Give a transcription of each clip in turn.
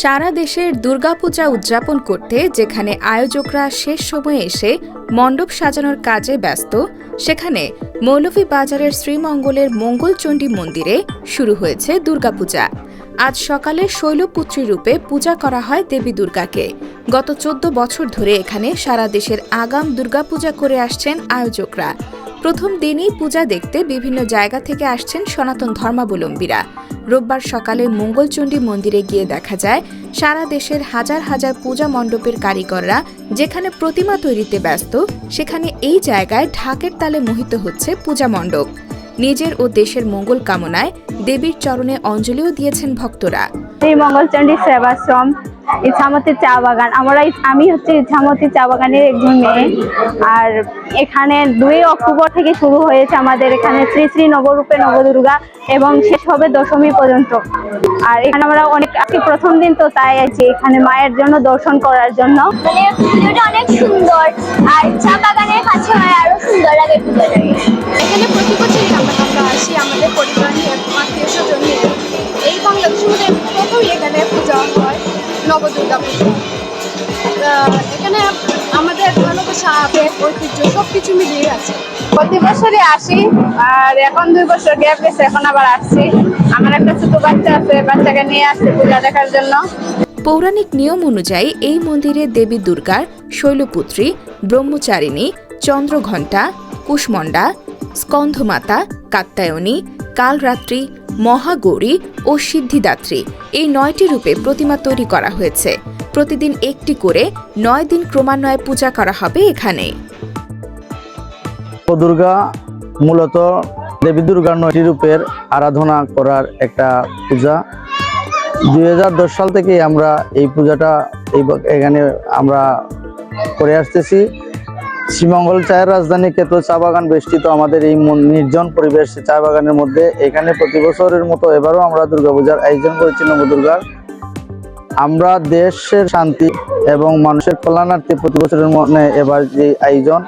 সারা দেশের দুর্গাপূজা উদযাপন করতে যেখানে আয়োজকরা শেষ সময়ে এসে মণ্ডপ সাজানোর কাজে ব্যস্ত, সেখানে মৌলভীবাজারের শ্রীমঙ্গলের মঙ্গলচণ্ডী মন্দিরে শুরু হয়েছে দুর্গাপূজা। আজ সকালে শৈলপুত্রী রূপে পূজা করা হয় দেবী দুর্গাকে। গত চোদ্দ বছর ধরে এখানে সারা দেশের আগাম দুর্গাপূজা করে আসছেন আয়োজকরা। প্রথম দিনই পূজা দেখতে বিভিন্ন জায়গা থেকে আসছেন সনাতন ধর্মাবলম্বীরা। রোববার সকালে মঙ্গলচণ্ডী মন্দিরে গিয়ে দেখা যায়, সারা দেশের হাজার হাজার পূজা মণ্ডপের কারিগররা যেখানে প্রতিমা তৈরিতে ব্যস্ত, সেখানে এই জায়গায় ঢাকের তালে মোহিত হচ্ছে পূজা মণ্ডপ। নিজের ও দেশের মঙ্গল কামনায় দেবীর চরণে অঞ্জলিও দিয়েছেন ভক্তরা। এই মঙ্গলচণ্ডী সেবাশ্রম ইছামতি চা বাগান। আমরা আমি হচ্ছে ইছামতি চা বাগানের একজন মেয়ে। আর এখানে দুই অক্টোবর থেকে শুরু হয়েছে আমাদের এখানে শ্রী শ্রী নবরূপে নবদুর্গা এবং শেষ হবে দশমী পর্যন্ত। আর এখানে আমরা অনেক আজকে প্রথম দিন তো তাই আছি এখানে মায়ের জন্য দর্শন করার জন্য। মানে অনেক সুন্দর। আর চা বাগানের কাছে নবদুর্গা পুজো এখানে আমাদের ভালোবাসা আবেগ ঐতিহ্য সব কিছু মিলিয়ে আছে। প্রতি বছরই আসি আর এখন দুই বছর গ্যাপ গেছে এখন আবার আসছি। আমার একটা ছোট বাচ্চা আছে বাচ্চাকে নিয়ে আসছি পূজা দেখার জন্য। পৌরাণিক নিয়ম অনুযায়ী এই মন্দিরে দেবী দুর্গার শৈলপুত্রী ব্রহ্মচারিণী চন্দ্রঘণ্টা কুষ্মণ্ডা স্কন্ধমাতা কাত্যায়নী কালরাত্রি, মহাগৌরী ও সিদ্ধিদাত্রী এই নয়টি রূপে প্রতিমা তৈরি করা হয়েছে। প্রতিদিন একটি করে নয় দিন ক্রমান্বয়ে পূজা করা হবে এখানে। দুর্গা মূলত দেবী দুর্গার নয়টি রূপের আরাধনা করার একটা পূজা। দুই হাজার দশ সাল থেকে আমরা এই পূজাটা এই এখানে আমরা করে আসতেছি। শ্রীমঙ্গল চায়ের রাজধানী কেতো চা বাগান বেষ্টিত আমাদের এই নির্জন পরিবেশ চা বাগানের মধ্যে এখানে প্রতি বছরের মতো এবারও আমরা দুর্গাপূজার আয়োজন করেছি নবদুর্গার। আমরা দেশের শান্তি এবং মানুষের কল্যাণার্থে প্রতি বছরের মনে এবার যে আয়োজন,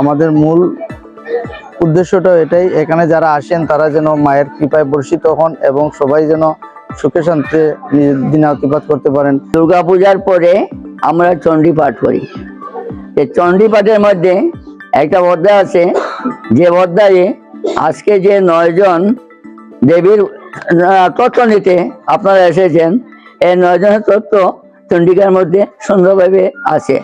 আমাদের মূল উদ্দেশ্যটা এটাই, এখানে যারা আসেন তারা যেন মায়ের কৃপায় বর্ষিত হন এবং সবাই যেন সুখে শান্তিতে নিজের দিন অতিবাদ করতে পারেন। দুর্গাপূজার পরে আমরা চণ্ডী পাঠ করি। চণ্ডী পাঠের মধ্যে একটা অধ্যায় আছে। যে অধ্যায়ে আজকে যে নয়জন দেবীর তত্ত্ব নিতে আপনারা এসেছেন, এই নয়জনের তত্ত্ব চণ্ডিকার মধ্যে সুন্দরভাবে আছে।